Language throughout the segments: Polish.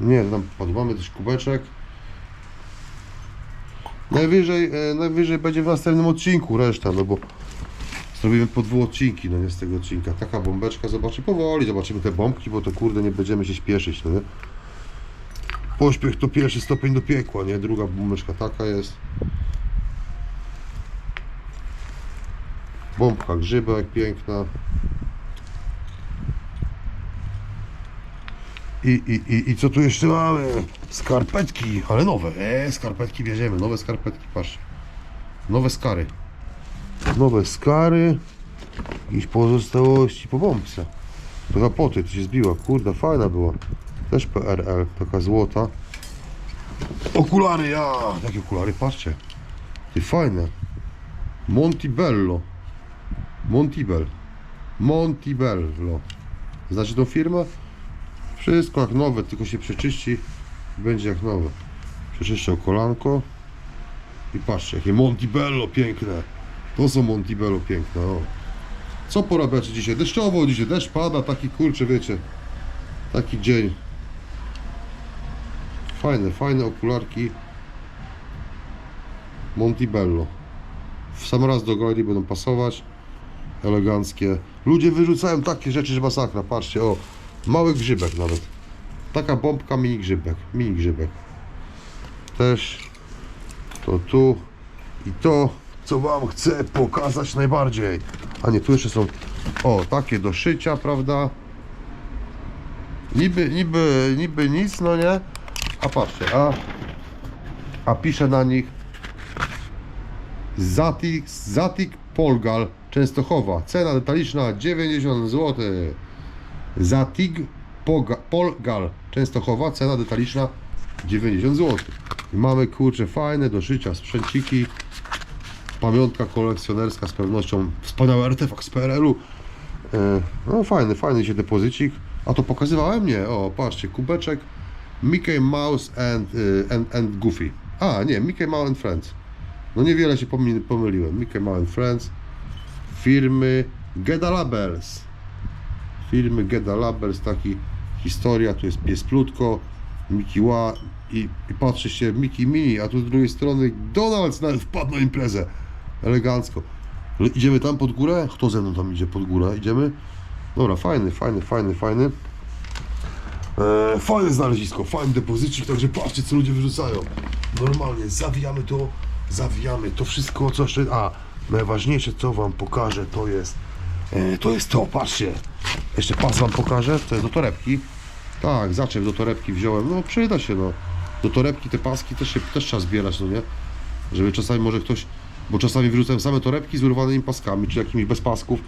Nie, tam pod- mamy też kubeczek. Najwyżej, e, najwyżej będzie w następnym odcinku reszta, no bo zrobimy po dwa odcinki, no nie z tego odcinka. Taka bombeczka, zobaczy powoli, zobaczymy te bombki, bo to kurde nie będziemy się śpieszyć, no nie? Pośpiech to pierwszy stopień do piekła, nie? Druga bombeczka taka jest. Bombka grzybek piękna. I, i, i, I co tu jeszcze mamy? Skarpetki, ale nowe. E, skarpetki bierzemy, nowe skarpetki, patrz. Nowe skary. Nowe skary. Jakieś pozostałości po bombce. To zapoty, to się zbiła. Kurde, fajna była. Też PRL, taka złota. Okulary, ja! Jakie okulary, patrzcie. Ty fajne. Montibello. Montibel. Montibello. Znacie tą firmę? Wszystko jak nowe, tylko się przeczyści będzie jak nowe. Przeczyszczał kolanko i patrzcie, jakie Montibello piękne. To są Montibello piękne. O. Co porabiacie dzisiaj? Deszczowo dzisiaj, deszcz pada, taki kurczę, wiecie. Taki dzień. Fajne, fajne okularki. Montibello. W sam raz do goli będą pasować. Eleganckie. Ludzie wyrzucają takie rzeczy, że masakra. Patrzcie, o. Mały grzybek nawet. Taka bombka mini grzybek. Mini grzybek. Też to tu i to, co Wam chcę pokazać najbardziej. A nie, tu jeszcze są, o, takie do szycia, prawda? Niby, niby, niby nic, no nie? A patrzcie, a, a pisze na nich Zatik, Zatik Polgal Częstochowa. Cena detaliczna 90 zł. Zatig Polgal Częstochowa. Cena detaliczna 90 zł. I mamy kurcze fajne do szycia sprzęciki. Pamiątka kolekcjonerska z pewnością. Wspaniały artefakt z PRL-u. E, No fajny, fajny się depozycik. A to pokazywałem? Nie. O, patrzcie, kubeczek. Mickey Mouse and, y, and, and Goofy. A, nie, Mickey Mouse and Friends. No niewiele się pomyliłem. Mickey Mouse and Friends. Firmy Geda Firmy Geda Labels, taki historia, tu jest pies Plutko, i, i patrzy się Mickey Mini, a tu z drugiej strony Donald's nawet wpadł na imprezę. Elegancko. Idziemy tam pod górę? Kto ze mną tam idzie pod górę? Idziemy? Dobra, fajny, fajny, fajny, fajny. E, fajne znalezisko, fajny depozycik, także patrzcie co ludzie wyrzucają. Normalnie, zawijamy to, zawijamy to wszystko, co jeszcze... A, najważniejsze co wam pokażę to jest... E, to jest to, patrzcie. Jeszcze pas wam pokażę, to jest do torebki. Tak, zaczep do torebki wziąłem, no przyda się no. Do torebki te paski też, się, też trzeba zbierać, no nie? Żeby czasami może ktoś, bo czasami wyrzucałem same torebki z urwanymi paskami, czy jakimiś bez pasków,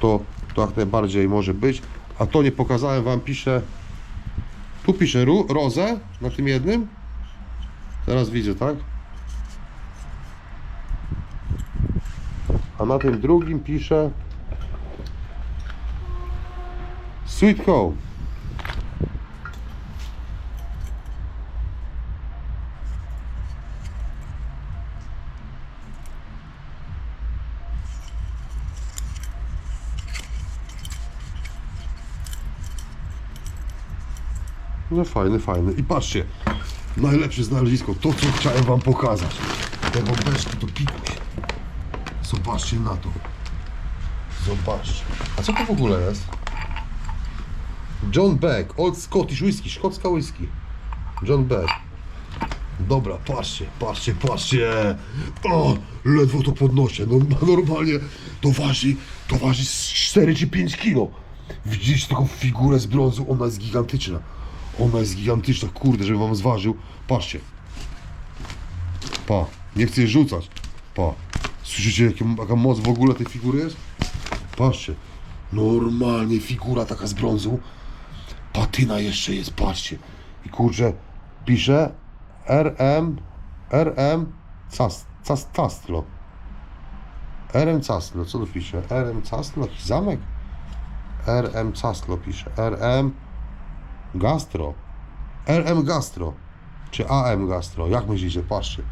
to, to jak najbardziej może być. A to nie pokazałem wam, piszę, tu piszę ru, rozę na tym jednym. Teraz widzę, tak? A na tym drugim piszę Sweet Home. No fajny, fajny. I patrzcie, najlepsze znalezisko, to co chciałem wam pokazać. Te bombeczki to pikuś. Zobaczcie na to. Zobaczcie. A co to w ogóle jest? John Beck, Old Scottish Whisky, szkocka whisky. John Beck. Dobra, patrzcie, patrzcie, patrzcie. O, ledwo to podnoszę. No, normalnie to waży, to waży z 4 czy 5 kilo. Widzieliście taką figurę z brązu? Ona jest gigantyczna. Ona jest gigantyczna, kurde, żeby wam zważył. Patrzcie. Pa, nie chcę jej rzucać. Pa. Słyszycie, jakie- jaka moc w ogóle tej figury jest? Patrzcie. Normalnie figura taka z brązu. Patyna jeszcze jest, patrzcie. I kurczę, pisze RM, RM Cas, Cas, Castlo. RM Castlo, co tu pisze? RM Castlo, jakiś zamek? RM Castlo pisze. RM Gastro. RM Gastro. Czy AM Gastro. Jak myślicie? Patrzcie.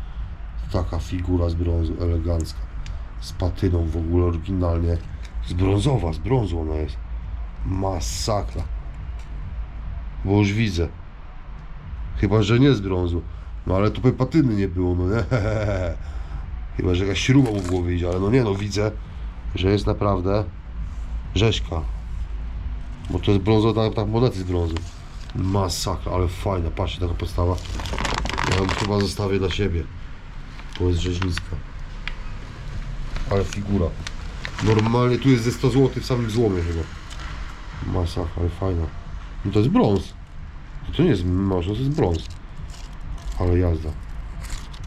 Taka figura z brązu, elegancka. Z patyną w ogóle oryginalnie. Z brązowa, z brązu ona jest. Masakra. Bo już widzę. Chyba, że nie z brązu. No ale tutaj patyny nie było, no nie? Chyba, że jakaś śruba mu w głowie idzie, ale no nie no, widzę, że jest naprawdę rzeźka. Bo to jest brązowa, tak monety z brązu. Masakra, ale fajna, patrzcie, taka podstawa. Ja ją chyba zostawię dla siebie. To jest rzeźnicka. Ale figura. Normalnie tu jest ze 100 zł w samym złomie chyba. Masakra, ale fajna. No to jest brąz. To nie jest może, to jest brąz. Ale jazda.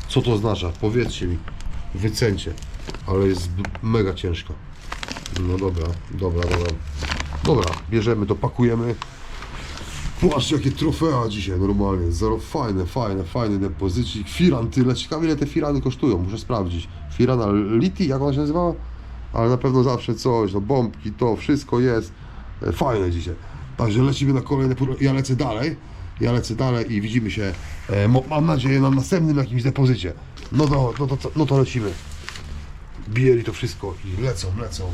Co to oznacza? Powiedzcie mi. Wycencie. Ale jest mega ciężka. No dobra, dobra, dobra. Dobra, bierzemy, dopakujemy. Patrzcie jakie trofea dzisiaj normalnie. Zero fajne, fajne, fajny depozycik. Firan tyle. Ciekawe ile te firany kosztują, muszę sprawdzić. Firana Liti, jak ona się nazywała? Ale na pewno zawsze coś, no bombki, to wszystko jest e, fajne dzisiaj. Także lecimy na kolejne Ja lecę dalej. Ja lecę dalej i widzimy się, e, mam nadzieję, na następnym jakimś depozycie. No to, no to, no to lecimy. Bijeli to wszystko i lecą, lecą.